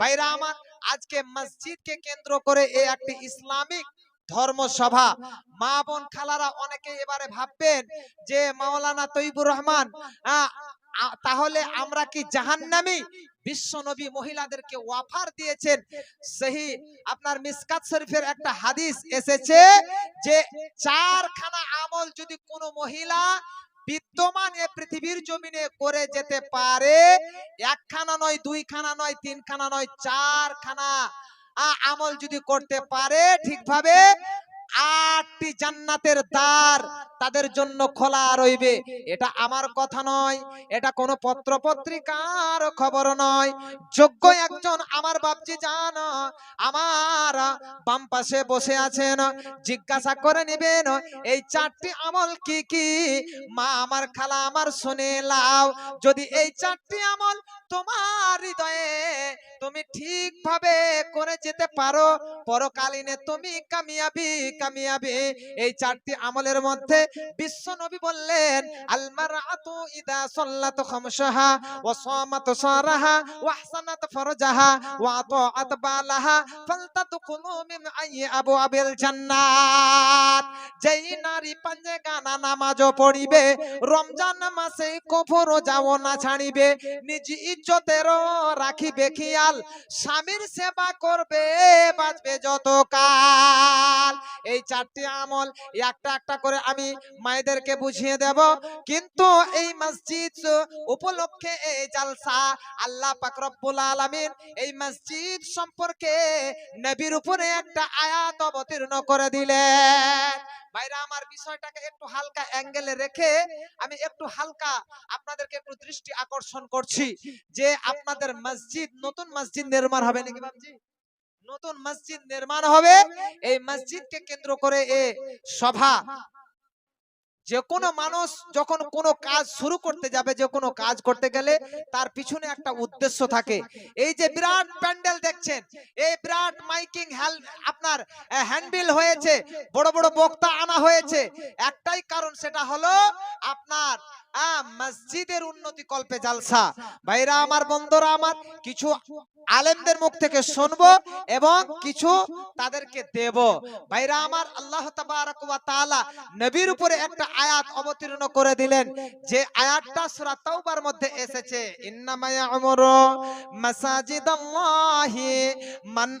ভাইরা আমার, আজকে মসজিদকে কেন্দ্র করে এই একটি ইসলামিক ধর্মসভা। মা বোন খালারা অনেকে এবারে ভাববেন যে, মাওলানা তৈবুর রহমান তাহলে আমরা কি জাহান্নামী? বিশ্ব নবী মহিলাদেরকে ওয়াফার দিয়েছেন। সেই আপনার মিসকাত শরীফের একটা হাদিস এসেছে যে, চারখানা আমল যদি কোনো মহিলা বিদ্যমান এ পৃথিবীর জমিনে করে যেতে পারে, একখানা নয়, দুইখানা নয়, তিনখানা নয়, চারখানা। আমল যদি করতে পারে, ঠিকভাবে আটটি জান্নাতের দ্বার তাদের জন্য খোলা রইবে। এটা আমার কথা নয়, এটা কোনো পত্র পত্রিকার খবর নয়। যোগ্য একজন আমার বাপজি জান, আমার বাম পাশে বসে আছেন, জিজ্ঞাসা করে নেবেন, এই চারটি আমল কি কি? মা আমার খালা আমার শুনে লাও যদি এই চারটি আমল তোমার হৃদয়ে তুমি ঠিকভাবে করে যেতে পারো। পরকালীনে তুমি কামিয়াবি কামিয়াবি। এই চারটি আমলের মধ্যে বিশ্ব নবী বললেন আলমারাতু ইদা সাল্লাত খামসাহা ওয়া সামাত সারাহা ওয়া আহসানাত ফারজাহা ওয়া আতাআত বালাহা ফালতাদখুলু মিন আইয়ি আবওয়াবিল জান্নাত। যেই নারী পাঞ্জে গানা নামাজও পড়িবে, রমজান মাসে কফর যাও না ছাড়িবে, নিজ ইজ্জতেরও রাখিবে খেয়াল, স্বামীর সেবা করবে, বাঁচবে যত কাল এই চারটি আমল, একটা একটা করে আমি মায়েদেরকে বুঝিয়ে দেব। কিন্তু এই মসজিদ উপলক্ষে এই জালসা আল্লাহ পাক রব্বুল আলামিন এই মসজিদ সম্পর্কে নবীর উপরে একটা আয়াত অবতীর্ণ করে দিলেন। ভাইরা, আমার বিষয়টাকে একটু হালকা অ্যাঙ্গেলে রেখে আমি একটু হালকা আপনাদেরকে একটু দৃষ্টি আকর্ষণ করছি যে আপনাদের মসজিদ নতুন মসজিদ নির্মাণ হবে নাকি বাবজি নতুন মসজিদ নির্মাণ হবে। এই মসজিদকে কেন্দ্র করে এ সভা যে কোনো মানুষ যখন কোনো কাজ শুরু করতে যাবে, যে কোনো কাজ করতে গেলে তার পিছনে একটা উদ্দেশ্য থাকে। এই যে বিরাট প্যান্ডেল দেখছেন, এই বিরাট মাইকিং আপনার হ্যান্ডবিল হয়েছে, বড় বড় বক্তা আনা হয়েছে। একটাই কারণ সেটা হলো আপনার মসজিদের উন্নতি কল্পে জালসা। ভাইরা আমার, বন্ধুরা আমার, কিছু আলেমদের মুখ থেকে শুনব এবং কিছু তাদেরকে দেব। ভাইরা, আমার আল্লাহ তাআলা নবীর উপরে একটা আয়াত অবতীর্ণ করে দিলেন। যে আয়াতটা সূরা তাওবার মধ্যে এসেছে। মাসাজিদাল্লাহি মান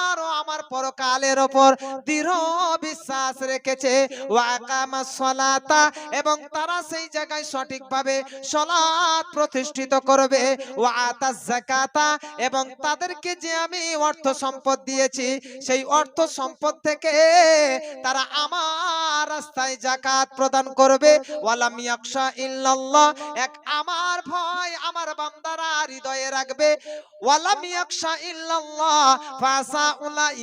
আমার পরকালের উপর দৃঢ় বিশ্বাস রেখেছে। ওয়া আকামাস সালাতা, এবং তারা সেই জায়গায় সঠিকভাবে সলাৎ প্রতিষ্ঠিত করবে। ওয়া আতাজ যাকাতা, এবং তাদেরকে যে আমি অর্থ সম্পদ দিয়েছি, সেই অর্থ সম্পদ থেকে তারা আমার রাস্তায় জাকাত প্রদান করবে। ওয়ালাম ইয়াকশা ইল্লাল্লাহ, এক আমার ভয় আমার বান্দারা হৃদয়ে রাখবে। ওয়ালাম ইয়াকশা ইল্লাল্লাহ, ফাসা আইয়াকুনু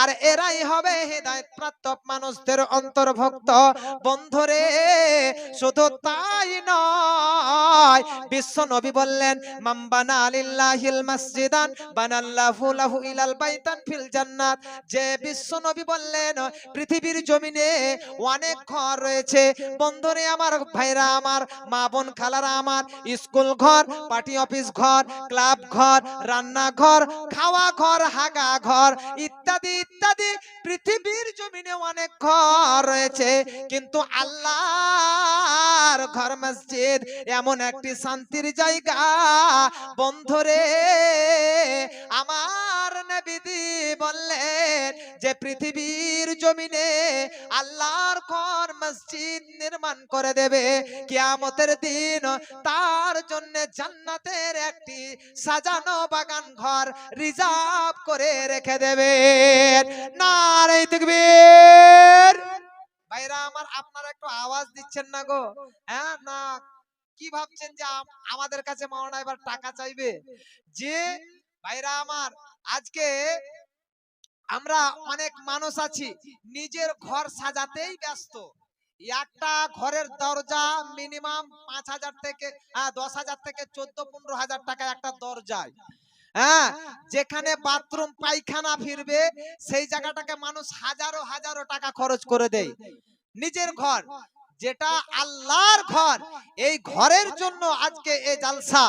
আর এরাই হবে হেদায়েত প্রাপ্ত মানুষদের অন্তর্ভুক্ত। বন্ধুরে, শুধু তাই নয়, বিশ্ব নবী বললেন মাম্বানা লিল্লাহিল মসজিদান, বানাল্লাহু লাহু ইলাল বাইতান ফিল জান্নাত। যে বিশ্ব নবী বললেন, পৃথিবীর জমিনে অনেক ঘর রয়েছে। বন্ধুরে, আমার ভাইরা আমার, মা বোন খালারা আমার, স্কুল ঘর, পার্টি অফিস ঘর, ক্লাব ঘর রান্না ঘর, খাওয়া ঘর, হাগা ঘর, ইত্যাদি ইত্যাদি। পৃথিবীর জমিনে অনেক ঘর রয়েছে, কিন্তু আল্লাহর ঘর মসজিদ এমন একটি শান্তির জায়গা। বন্ধরে, আমার নবীদি বললেন যে পৃথিবীর জমিনে আল্লাহর ঘর মসজিদ নির্মাণ করে দেবে। কিয়ামতের দিন তার জন্য জান্নাতের একটি সাজানো বাগান ঘর রিজার্ভ করে রেখে দেবে নারে ভাইরা আমার, আপনারা একটু আওয়াজ দিচ্ছেন না গো? হ্যাঁ না। কি ভাবছেন যে আমাদের কাছে মাওলানা এবার টাকা চাইবে? যে, ভাইরা আমার, আজকে আমরা অনেক মানুষ আছি, নিজের ঘর সাজাতেই ব্যস্ত। একটা ঘরের দরজা মিনিমাম পাঁচ হাজার থেকে দশ হাজার থেকে চোদ্দ, পনেরো হাজার টাকা একটা দরজায়। হ্যাঁ যেখানে বাথরুম, পায়খানা ফিরবে, সেই জায়গাটাকে মানুষ হাজারো হাজারো টাকা খরচ করে দেয়। নিজের ঘর যেটা আল্লাহর ঘর। এই ঘরের জন্য আজকে এই জালসা।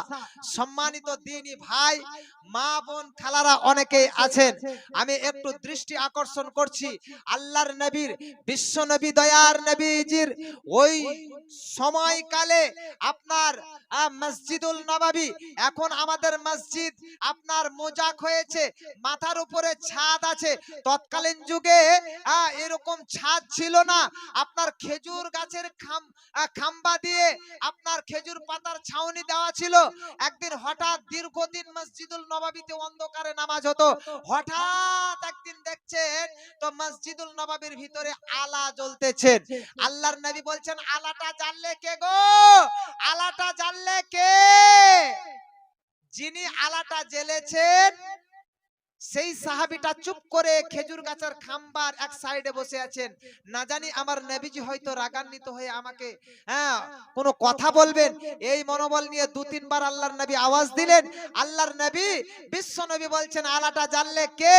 সম্মানিত দিনী ভাই, মা বোন খালারা অনেকেই আছেন। আমি একটু দৃষ্টি আকর্ষণ করছি। আল্লাহর নবীর, বিশ্ব নবী দয়ার নবীজির ওই সময়কালে আপনার মসজিদুল নবাবী, এখন আমাদের মসজিদ আপনার মোজাক হয়েছে, মাথার উপরে ছাদ আছে। তৎকালীন যুগে এরকম ছাদ ছিল না। আপনার খেজুর গাছের খাম খাম্বা দিয়ে আপনার খেজুর পাতার ছাউনি দেওয়া ছিল। একদিন হঠাৎ দীর্ঘদিন মসজিদুল নবাবিতে অন্ধকারে নামাজ হতো। হঠাৎ একদিন দেখছেন, তো মসজিদুল নবাবির ভিতরে আলা জ্বলতেছেন আল্লাহর নবী বলছেন, আলাটা জ্বাললে কে গো? আলাটা জ্বাললে কে? যিনি আলাটা জ্বেলেছেন সেই সাহাবিটা চুপ করে খেজুর গাছের খাম্বার এক সাইডে বসে আছেন। না জানি আমার নবীজি হয়তো রাগান্বিত হয়ে আমাকে হ্যাঁ কোনো কথা বলবেন? এই মনোবল নিয়ে দু তিনবার আল্লাহর নবী আওয়াজ দিলেন। আল্লাহর নবী বিশ্ব নবী বলছেন আলাটা জ্বাললে কে?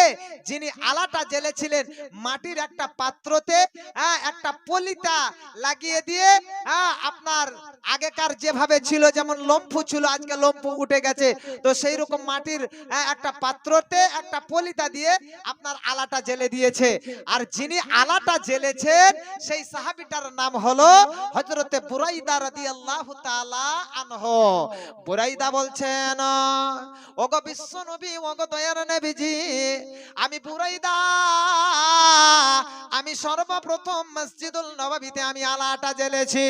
যিনি আলাটা জ্বেলেছিলেন মাটির একটা পাত্রতে হ্যাঁ একটা পলিতা লাগিয়ে দিয়ে হ্যাঁ আপনার আগেকার যেভাবে ছিল যেমন লম্ফু ছিল আজকে লম্ফু উঠে গেছে। তো সেই রকম মাটির হ্যাঁ, একটা পাত্রতে একটা পলিতা দিয়ে আপনার আলাটা জেলে দিয়েছে। আর যিনি আলাটা জেলেছেন, সেই সাহাবিটার নাম হলো হযরতে বুরাইদা রাদিয়াল্লাহু তাআলা আনহু। বুরাইদা বলছেন, ওগো বিশ্ব নবী, ওগো দয়ার নবীজি, আমি বুরাইদা। আমি সর্বপ্রথম মসজিদুল নববীতে আমি আলাটা জ্বেলেছি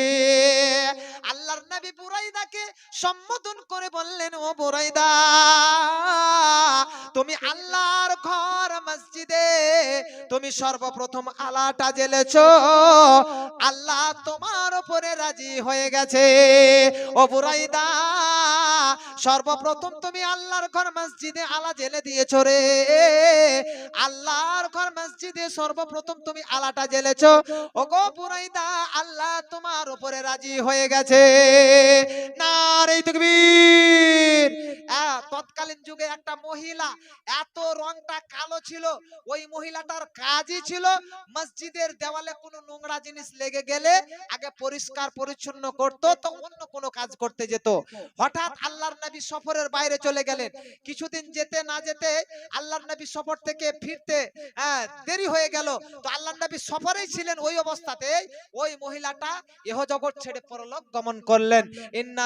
আল্লাহর নবী বুরাইদাকে সম্বোধন করে বললেন, ও বুরাইদা, তুমি আল্লাহর ঘর মসজিদে। তুমি সর্বপ্রথম আলাটা জ্বেলেছো। আল্লাহ তোমার উপরে রাজি হয়ে গেছে। ও সর্বপ্রথম তুমি আল্লাহর ঘর মসজিদে আলা জেলে দিয়েছ রে। আল্লাহর ঘর মসজিদে সর্বপ্রথম তুমি আলাটা জ্বেলেছো। ও গো বুরাইদা আল্লাহ তোমার উপরে রাজি হয়ে গেছে। নারে তকবীর। আহ, তৎকালীন যুগে একটা মহিলা এত রংটা কালো ছিল, ওই মহিলাটার কাজই ছিল মসজিদের দেওয়ালে কোনো নোংরা জিনিস লেগে গেলে আগে পরিষ্কার পরিচ্ছন্ন করতো, তো অন্য কোনো কাজ করতে যেত। হঠাৎ আল্লাহর নবী সফরের বাইরে চলে গেলেন। কিছুদিন যেতে না যেতে আল্লাহর নবী সফর থেকে ফিরতে দেরি হয়ে গেল। তো আল্লাহর নবী সফরেই ছিলেন ওই অবস্থাতে ওই মহিলাটা এহ জগৎ ছেড়ে পরলোক গমন করলেন। ইন্না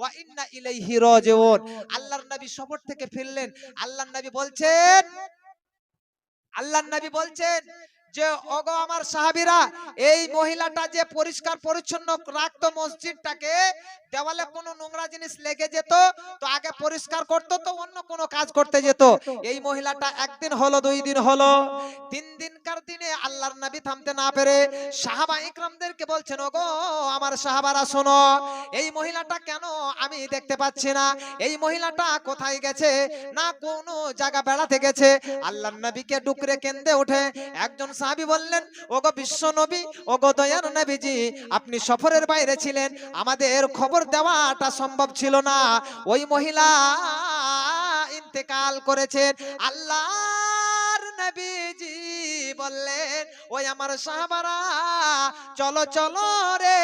ওয়া ইন্না ইলাইহি রাজিউন। আল্লাহর নবী সফর থেকে ফিরলেন। আল্লাহর নবী বলছেন? আল্লাহ নবী বলছেন যে, ওগো আমার সাহাবীরা, এই মহিলাটা যে পরিষ্কার পরিচ্ছন্ন রাখতো মসজিদটাকে, দেওয়ালে কোনো নোংরা জিনিস লেগে যেত, তো আগে পরিষ্কার করতো, তো অন্য কোনো কাজ করতে যেত। এই মহিলাটা একদিন হলো, দুই দিন হলো। তিন দিনকার দিনে আল্লাহর নবী থামতে না পেরে সাহাবা ইকরামদেরকে বলছেন, ওগো আমার সাহাবারা, শোনো, এই মহিলাটা কেন আমি দেখতে পাচ্ছি না? এই মহিলাটা কোথায় গেছে? না কোনো জায়গা বেড়াতে গেছে? আল্লাহর নবীকে ডুকরে কেন্দে ওঠে। একজন সাহাবী বললেন, ওগো বিশ্ব নবী, ওগো দয়ার নবীজি, আপনি সফরের বাইরে ছিলেন, আমাদের খবর দেওয়াটা সম্ভব ছিল না। ওই মহিলা ইন্তেকাল করেছেন। আল্লাহর নবীজি বললেন, ওই আমার সাহাবারা, চলো চলো রে,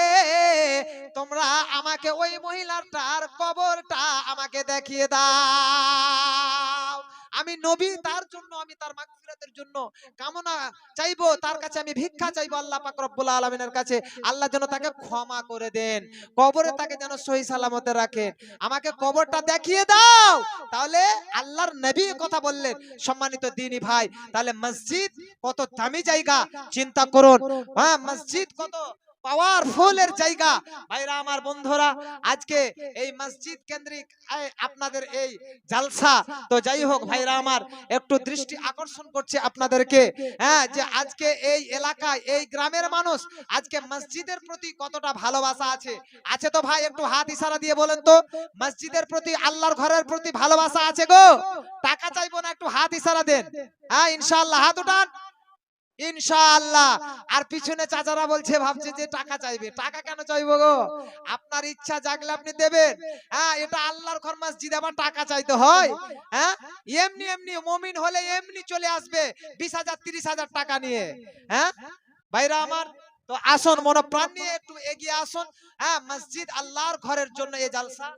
তোমরা আমাকে ওই মহিলাটার কবরটা আমাকে দেখিয়ে দাও। আমি নবী, তার জন্য আমি তার মাগফিরাতের জন্য কামনা চাইব। তার কাছে আমি ভিক্ষা চাইব আল্লাহ পাক রব্বুল আলামিনের কাছে। আল্লাহ যেন তাকে ক্ষমা করে দেন, কবরে তাকে যেন সহি সালামতে রাখেন আমাকে কবরটা দেখিয়ে দাও। তাহলে আল্লাহর নবী কথা বললেন। সম্মানিত দিনী ভাই, তাহলে মসজিদ কত দামি জায়গা, চিন্তা করুন। হ্যাঁ মসজিদ কত পাওয়ারফুল এর জায়গা। ভাইরা, আমার বন্ধুরা, আজকে এই মসজিদ কেন্দ্রিক আপনাদের এই জালসা। তো যাই হোক, ভাইরা, আমার একটু দৃষ্টি আকর্ষণ করছে আপনাদেরকে। হ্যাঁ যে আজকে এই এলাকায়, এই গ্রামের মানুষ আজকে মসজিদের প্রতি কতটা ভালোবাসা আছে? আছে তো ভাই, একটু হাত ইশারা দিয়ে বলেন তো। মসজিদের প্রতি, আল্লাহর ঘরের প্রতি ভালোবাসা আছে গো? টাকা চাইব না, একটু হাত ইশারা দেন। হ্যাঁ ইনশাআল্লাহ, হাত উঠান। ইনশাআল্লাহ। আর পিছনে চাচারা বলছে ভাবছে যে টাকা চাইবে। টাকা কেন চাইব। গো? আপনার ইচ্ছা জাগলে আপনি দেবেন। হ্যাঁ এটা আল্লাহর ঘর মসজিদ আবার টাকা চাইতে হয়। হ্যাঁ। এমনি এমনি মমিন হলে এমনি চলে আসবে। বিশ হাজার তিরিশ হাজার টাকা নিয়ে। হ্যাঁ? ভাইরা আমার তো আসুন মনে প্রাণ নিয়ে একটু এগিয়ে আসুন। হ্যাঁ মসজিদ আল্লাহর ঘরের জন্য এই জালসা।